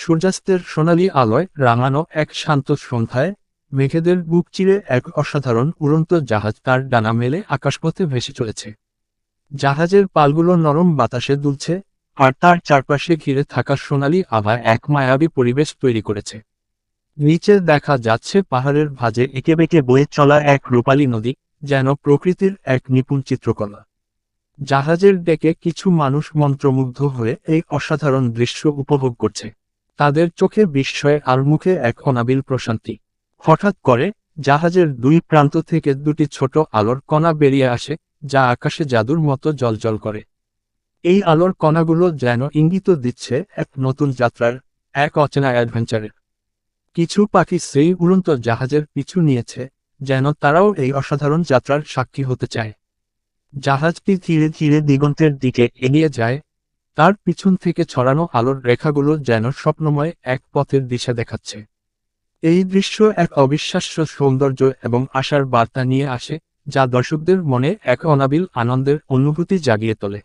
সূর্যাস্তের সোনালী আলোয় রাঙানো এক শান্ত সন্ধ্যায় মেঘেদের বুক চিরে এক অসাধারণ উড়ন্ত জাহাজ তার ডানা মেলে আকাশপথে ভেসে চলেছে। জাহাজের পালগুলো নরম বাতাসে দুলছে আর তার চারপাশে ঘিরে থাকা সোনালী আভা এক মায়াবী পরিবেশ তৈরি করেছে। নিচে দেখা যাচ্ছে পাহাড়ের ভাঁজে এঁকে বেঁকে বয়ে চলা এক রূপালী নদী, যেন প্রকৃতির এক নিপুণ চিত্রকলা। জাহাজের ডেকে কিছু মানুষ মন্ত্রমুগ্ধ হয়ে এই অসাধারণ দৃশ্য উপভোগ করছে। তাদের চোখে বিস্ময়ে আর মুখে এক অনাবিল প্রশান্তি। হঠাৎ করে, জাহাজের দুই প্রান্ত থেকে দুটি ছোট আলোর কণা বেরিয়ে আসে, যা আকাশে জাদুর মতো জলজল করে। এই আলোর কণাগুলো যেন ইঙ্গিত দিচ্ছে এক নতুন যাত্রার, এক অচেনা অ্যাডভেঞ্চারের কিছু পাখি সেই উড়ন্ত জাহাজের পিছু নিয়েছে, যেন তারাও এই অসাধারণ যাত্রার সাক্ষী হতে চায়। জাহাজটি ধীরে ধীরে দিগন্তের দিকে এগিয়ে যায় তার পিছন থেকে ছড়ানো আলোর রেখাগুলো যেন স্বপ্নময় এক পথের দিশা দেখাচ্ছে। এই দৃশ্য এক অবিশ্বাস্য সৌন্দর্য এবং আশার বার্তা নিয়ে আসে, যা দর্শকদের মনে এক অনাবিল আনন্দের অনুভূতি জাগিয়ে তোলে।